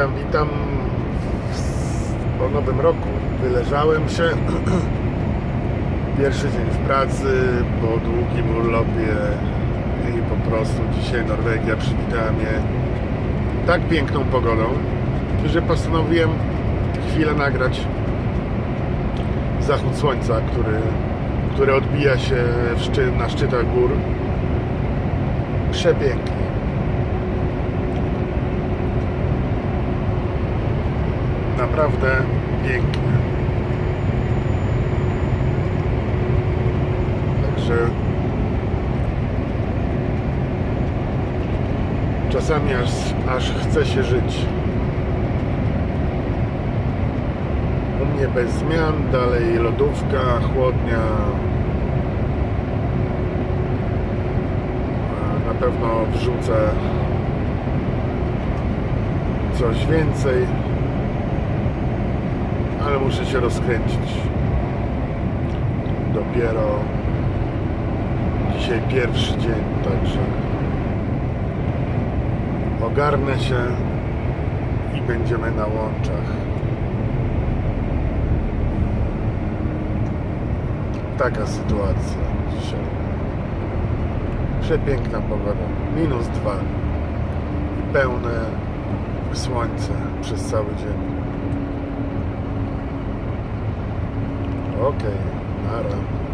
Witam, witam po nowym roku. Wyleżałem się. Pierwszy dzień w pracy, po długim urlopie i po prostu dzisiaj Norwegia przywitała mnie tak piękną pogodą, że postanowiłem chwilę nagrać zachód słońca, który, który odbija się szczy, na szczytach gór. Przepięknie. Naprawdę pięknie. Także czasami aż, aż chce się żyć. U mnie bez zmian, dalej lodówka, chłodnia. Na pewno wrzucę coś więcej, ale muszę się rozkręcić. Dopiero dzisiaj pierwszy dzień, także ogarnę się i będziemy na łączach. Taka sytuacja dzisiaj. Przepiękna pogoda. Minus dwa. Pełne słońce przez cały dzień. okay. Nada.